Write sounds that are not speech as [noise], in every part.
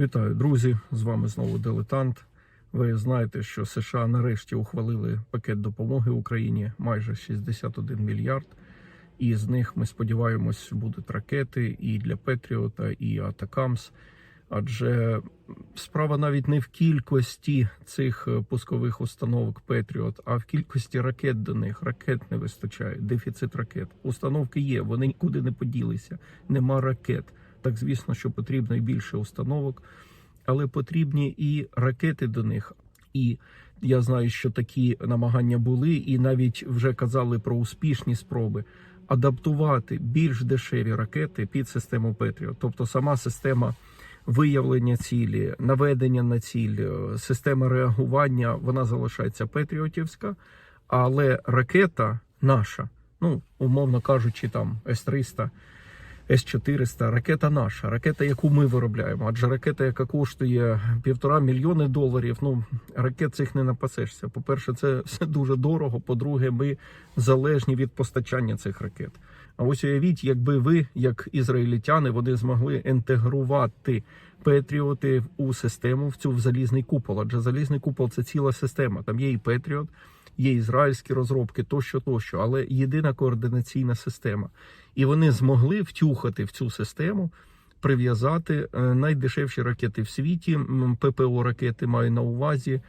Вітаю, друзі! З вами знову дилетант. Ви знаєте, що США нарешті ухвалили пакет допомоги Україні майже 61 мільярд. І з них ми сподіваємось будуть ракети і для Петріота, і Атакамс. Адже справа навіть не в кількості цих е, пускових установок Петріот, а в кількості ракет до них. Ракет не вистачає, дефіцит ракет. Установки є, вони нікуди не поділися. Нема ракет. Так звісно, що потрібно і більше установок, але потрібні і ракети до них. І я знаю, що такі намагання були, і навіть вже казали про успішні спроби адаптувати більш дешеві ракети під систему Петріот. Тобто сама система виявлення цілі, наведення на ціль, е, система реагування вона залишається Петріотівська, але ракета наша, ну умовно кажучи, там С-300. С-400, ракета наша, ракета, яку ми виробляємо. Адже ракета, яка коштує півтора мільйони доларів. Ну ракет цих не напасешся. По-перше, це все [laughs] дуже дорого. По-друге, ми залежні від постачання цих ракет. А ось уявіть, якби ви, як ізраїльтяни, вони змогли інтегрувати Петріоти у систему в цю в залізний купол. Адже залізний купол це ціла система. Там є і Петріот, є ізраїльські розробки, тощо, тощо, але єдина координаційна система. І вони змогли втюхати в цю систему, прив'язати е, найдешевші ракети в світі. ППО ракети маю на увазі,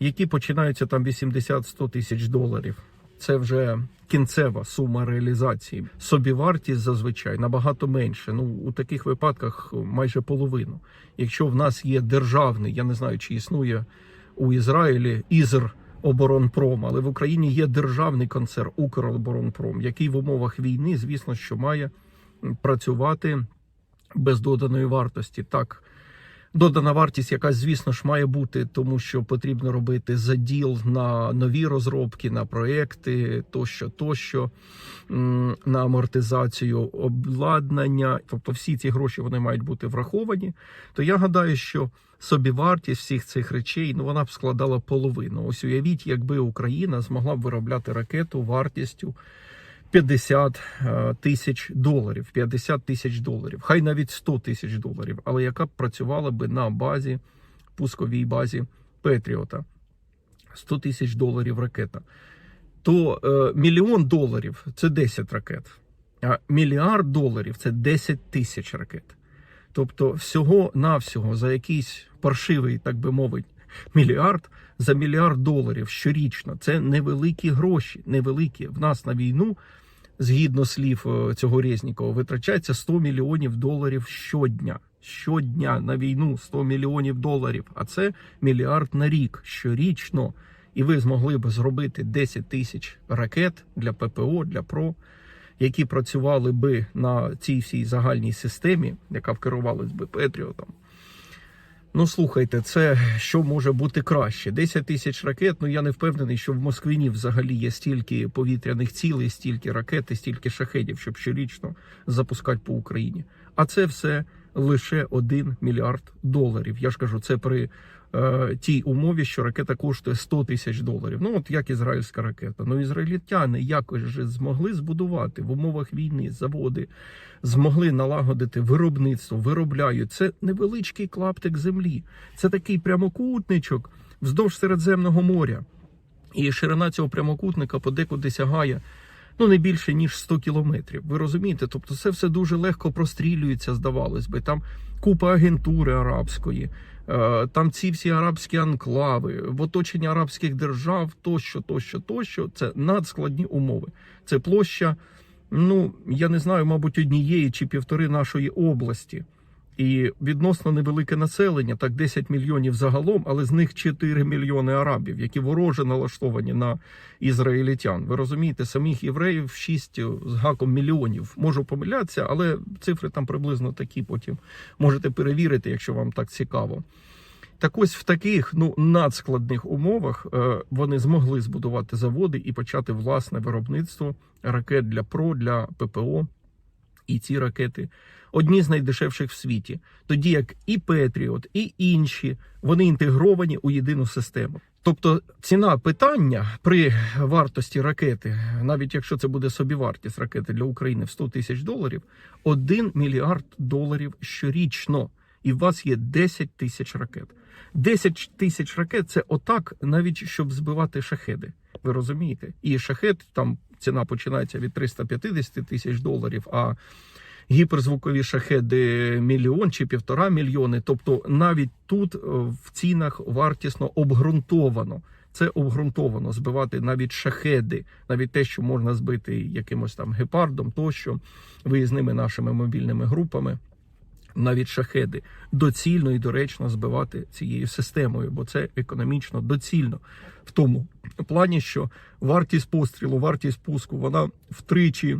які починаються там 80-100 тисяч доларів. Це вже кінцева сума реалізації. Собівартість зазвичай набагато менше. Ну у таких випадках майже половину. Якщо в нас є державний, я не знаю, чи існує у Ізраїлі Ізр оборонпром, але в Україні є державний концерн Укроборонпром, який в умовах війни, звісно, що має працювати без доданої вартості. Так, додана вартість, якась, звісно ж, має бути, тому що потрібно робити заділ на нові розробки, на проекти, тощо, тощо, на амортизацію обладнання. Тобто, всі ці гроші вони мають бути враховані. То я гадаю, що собівартість всіх цих речей ну вона б складала половину. Ось уявіть, якби Україна змогла б виробляти ракету вартістю 50 е, тисяч доларів, 50 тисяч доларів, хай навіть 100 тисяч доларів, але яка б працювала би на базі, пусковій базі Петріота. 100 тисяч доларів ракета. То е, мільйон доларів це 10 ракет, а мільярд доларів це 10 тисяч ракет. Тобто, всього-навсього за якийсь паршивий, так би мовити, мільярд за мільярд доларів щорічно. Це невеликі гроші. Невеликі. В нас на війну, згідно слів е, цього Резнікова, витрачається 100 мільйонів доларів щодня. Щодня на війну 100 мільйонів доларів. А це мільярд на рік щорічно. І ви змогли б зробити 10 тисяч ракет для ППО, для ПРО які працювали би на цій всій загальній системі, яка керувалась би Петріотом. Ну, слухайте, це що може бути краще? 10 тисяч ракет. Ну я не впевнений, що в Москвині взагалі є стільки повітряних цілей, стільки ракет, і стільки шахедів, щоб щорічно запускати по Україні. А це все лише 1 мільярд доларів. Я ж кажу, це при е, тій умові, що ракета коштує 100 тисяч доларів. Ну от як ізраїльська ракета. Ну ізраїльтяни якось же змогли збудувати в умовах війни заводи, змогли налагодити виробництво, виробляють. Це невеличкий клаптик землі. Це такий прямокутничок вздовж Середземного моря. І ширина цього прямокутника подекуди сягає ну не більше ніж 100 кілометрів. Ви розумієте? Тобто, це все дуже легко прострілюється, здавалось би. Там купа агентури арабської, там ці всі арабські анклави, в оточенні арабських держав, тощо, тощо, тощо. Це надскладні умови. Це площа, ну я не знаю, мабуть, однієї чи півтори нашої області. І відносно невелике населення, так 10 мільйонів загалом, але з них 4 мільйони арабів, які вороже налаштовані на ізраїльтян. Ви розумієте, самих євреїв 6 з гаком мільйонів. Можу помилятися, але цифри там приблизно такі. Потім можете перевірити, якщо вам так цікаво. Так ось в таких ну надскладних умовах е, вони змогли збудувати заводи і почати власне виробництво ракет для ПРО, для ППО. І ці ракети одні з найдешевших в світі, тоді як і Петріот, і інші вони інтегровані у єдину систему. Тобто ціна питання при вартості ракети, навіть якщо це буде собівартість ракети для України в 100 тисяч доларів, 1 мільярд доларів щорічно. і у вас є 10 тисяч ракет. 10 тисяч ракет це отак, навіть щоб збивати шахеди. Ви розумієте? І шахет там ціна починається від 350 тисяч доларів. а гіперзвукові шахеди мільйон чи півтора мільйони. Тобто навіть тут е, в цінах вартісно обґрунтовано. Це обґрунтовано збивати навіть шахеди, навіть те, що можна збити якимось там гепардом, тощо виїзними нашими мобільними групами. Навіть шахеди доцільно і доречно збивати цією системою, бо це економічно доцільно в тому плані, що вартість пострілу, вартість пуску, вона втричі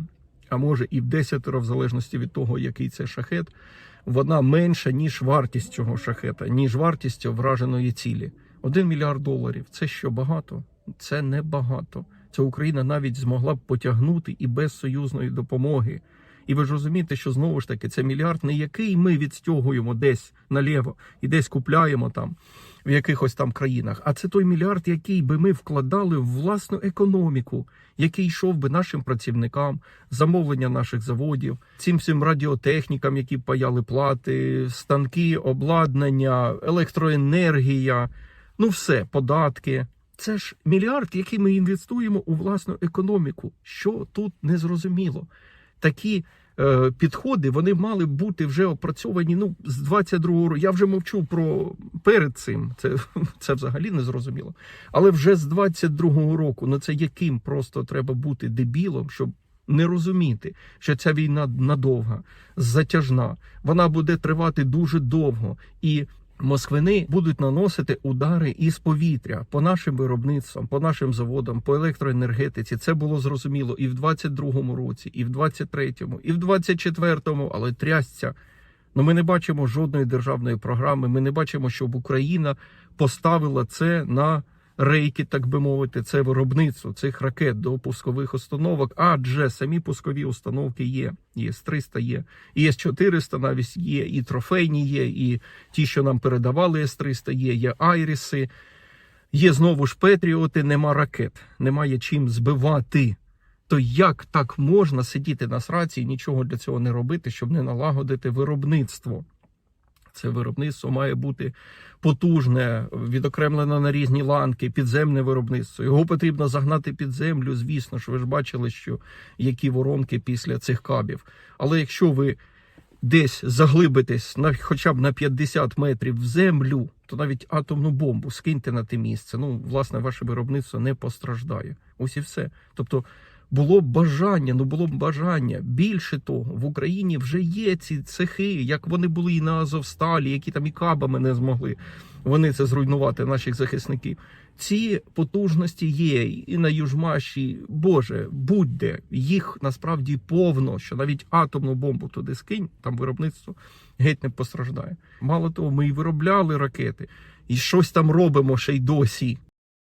а може і в десятеро, в залежності від того, який це шахет, вона менша, ніж вартість цього шахета, ніж вартість враженої цілі. Один мільярд доларів це що багато? Це не багато. Це Україна навіть змогла б потягнути і без союзної допомоги. І ви ж розумієте, що знову ж таки це мільярд, не який ми відстягуємо десь наліво і десь купляємо там в якихось там країнах, а це той мільярд, який би ми вкладали в власну економіку, який йшов би нашим працівникам, замовлення наших заводів, цим всім радіотехнікам, які паяли плати, станки, обладнання, електроенергія, ну все, податки. Це ж мільярд, який ми інвестуємо у власну економіку. Що тут не зрозуміло? Такі е, підходи вони мали бути вже опрацьовані ну, з 22-го року. Я вже мовчу про перед цим. Це, [laughs] це взагалі не зрозуміло. Але вже з 22-го року, ну це яким просто треба бути дебілом, щоб не розуміти, що ця війна надовга, затяжна, вона буде тривати дуже довго і. Москвини будуть наносити удари із повітря по нашим виробництвам, по нашим заводам, по електроенергетиці. Це було зрозуміло і в 22-му році, і в 23-му, і в 24-му, але трясця. Ну ми не бачимо жодної державної програми. Ми не бачимо, щоб Україна поставила це на рейки, так би мовити, це виробництво цих ракет до пускових установок. Адже самі пускові установки є. Є 300 є, і С-400 навіть є, і трофейні є, і ті, що нам передавали С-300 є, є Айріси. Є знову ж Петріоти, нема ракет, немає чим збивати. То як так можна сидіти на сраці і нічого для цього не робити, щоб не налагодити виробництво? Це виробництво має бути потужне, відокремлене на різні ланки, підземне виробництво. Його потрібно загнати під землю. Звісно ж, ви ж бачили, що які воронки після цих кабів. Але якщо ви десь заглибитесь на хоча б на 50 метрів в землю, то навіть атомну бомбу скиньте на те місце. Ну, власне, ваше виробництво не постраждає. Ось і все. Тобто. Було б бажання, ну було б бажання. Більше того, в Україні вже є ці цехи, як вони були і на Азовсталі, які там і кабами не змогли вони це зруйнувати, наших захисників. Ці потужності є і на Южмаші. Боже, будь-де їх насправді повно, що навіть атомну бомбу туди скинь, там виробництво геть не постраждає. Мало того, ми і виробляли ракети, і щось там робимо ще й досі.